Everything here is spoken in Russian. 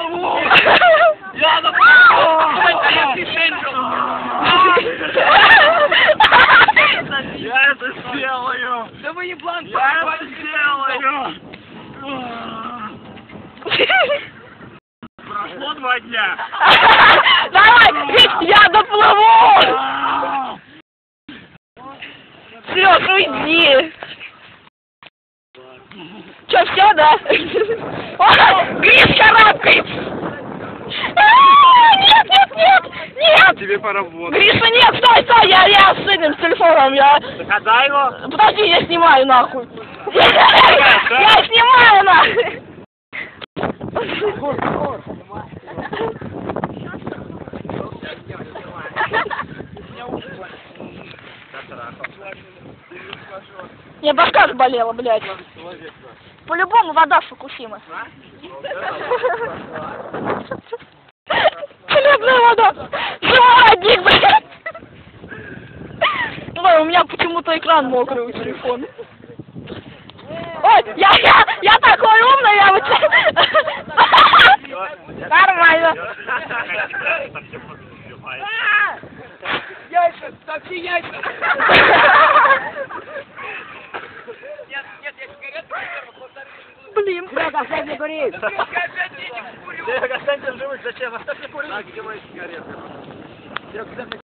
я доплыву. Я доплыву. Ой, я это сделаю. Да вы еблан, я это сделаю. Прошло два дня. Давай, я доплыву! Сереж, уйди! Да? Карабкается! А, Нет, нет, нет! Нет! Тебе поработать. Гриша, нет, стой, стой, я, я с этим, с телефоном, я... Отдай его. Подожди, я снимаю нахуй. Я снимаю нахуй. Мне башка заболела, блядь. По-любому вода Фукусимы. Хлебная вода. Животик, блядь. Ой, у меня почему-то экран мокрый у телефона. Ой, я, я, я такой умный, я вот... Нормально. Яйца, топи яйца. Нет, нет, я сигарету Блин. опять денег курю. Серега, останься живых, зачем? Оставь мне курить. Так, где мои сигареты?